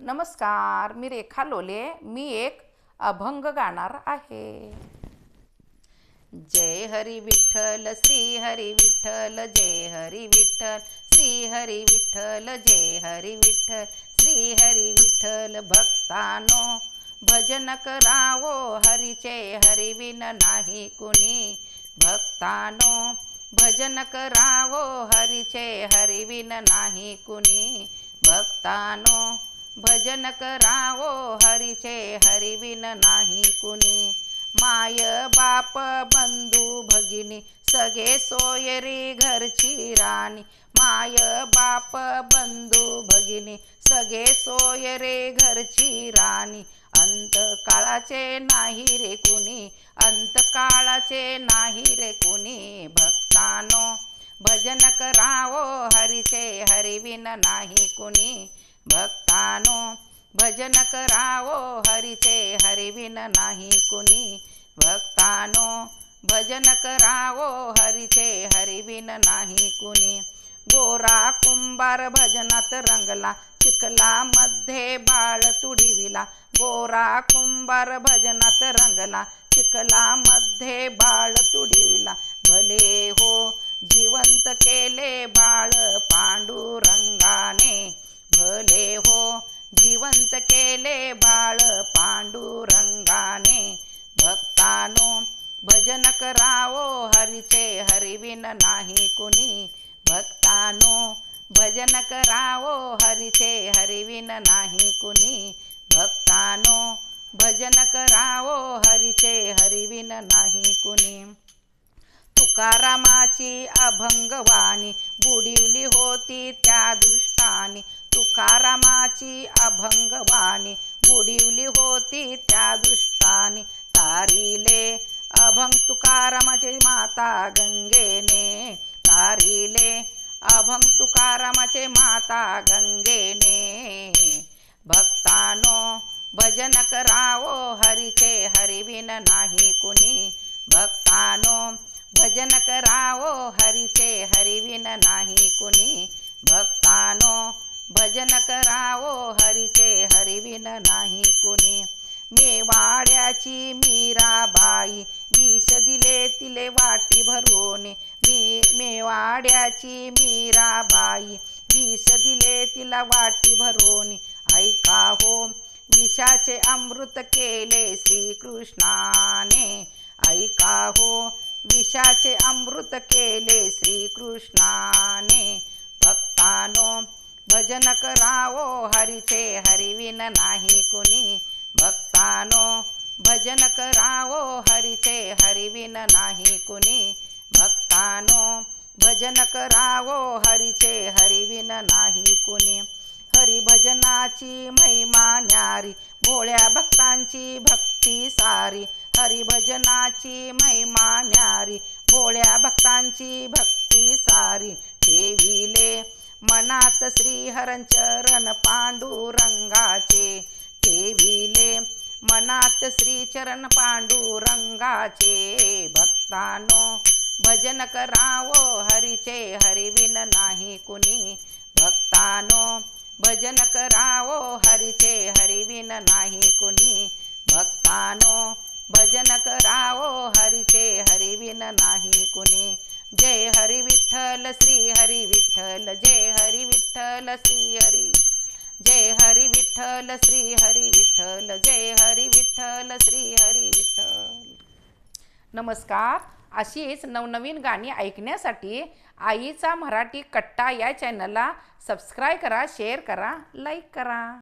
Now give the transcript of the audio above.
नमस्कार मी रेखा लोले. मी एक अभंग गाणार आहे. जय हरी विठ्ठल श्री हरी विठ्ठल जय हरी विठ्ठल श्री हरी विठ्ठल जय हरी विठ्ठल श्री हरी विठ्ठल भक्तानो भजन करावो हरीचे हरिविन नाही कुणी. भक्तानो भजन करावो हरीचे हरिविन नाही कुणी. भक्तानो भजन करावो हरीचे हरिविन नाही कुणी. माय बाप बंधू भगिनी सगळे सोयरी घरची राणी. माय बाप बंधू भगिनी सगळे सोयरे घरची राणी. अंत काळाचे नाही रे कुणी अंत काळाचे नाही रे कुणी भक्तानो. भजन करावो हरीचे हरिविन नाही कुणी. भक्तानो भजन करावो हरीचे हरिविन नाही कुणी. भक्तानो भजन करावो हरीचे हरिविन नाही कुणी. गोरा कुंभार भजनात रंगला चिखलामध्ये बाळ तुडिविला. गोरा कुंभार भजनात रंगला चिखलामध्ये बाळ तुडिविला. भले हो जिवंत केले बाळ पांडुरंगाने केले बाळ पांडुरंगाने भक्तानो भजन करावो हरीचे हरिविन नाही कुणी. भक्तानो भजन करावो हरीचे हरिविन नाही कुणी. भक्तानो भजन करावो हरीचे हरिविन नाही कुणी. तुकारामाची अभंगवाणी बुडिवली होती त्या दृष्टाने. तुकारामाची अभंगवाणी बुडिवली होती त्या दृष्टाने. तारिले अभंग तुकारामाचे माता गंगेने. तारिले अभंग तुकारामाचे माता गंगेने. भक्तानो भजन करावो हरीचे हरिविन नाही कुणी. भक्तानो भजन करावो हरीचे हरिविन नाही कुणी. भक्तानो भजन करावो हरीचे हरिविन नाही कुणी. मेवाड्याची मीराबाई विष दिले तिले वाटी भरून. मी मेवाड्याची मीराबाई विष दिले तिला वाटी भरून. ऐका हो विषाचे अमृत केले श्रीकृष्णाने. ऐका हो विषाचे अमृत केले श्रीकृष्णा भजन करावो हरीचे हरिविन नाही कुणी. भक्तानो भजन करावो हरीचे हरिविन नाही कुणी. भक्तानो भजन करावो हरीचे हरिविन नाही कुणी. हरिभजनाची महिमा न्यारी भोळ्या भक्तांची भक्ती सारी. हरिभजनाची महिमा न्यारी भोळ्या भक्तांची भक्ती सारी. ठेविले मनात श्रीहरचरण पांडुरंगाचे ठेविले. मनात श्रीचरण पांडुरंगाचे भक्तानो भजन करावो हरीचे हरिविन नाही कुणी. भक्तानो भजन करावो हरीचे हरिविन नाही कुणी. भक्तानो भजन करावो हरीचे हरिविन नाही कुणी. जय हरी विठ्ठल श्री हरी विठ्ठल जय हरी विठ्ठल श्री हरी जय हरी विठ्ठल श्री हरी विठ्ठल जय हरी विठ्ठल श्री हरी विठ्ठल. नमस्कार. अशीच नवनवीन गाणी ऐकण्यासाठी आईचा मराठी कट्टा या चॅनलला सबस्क्राईब करा शेअर करा लाईक करा.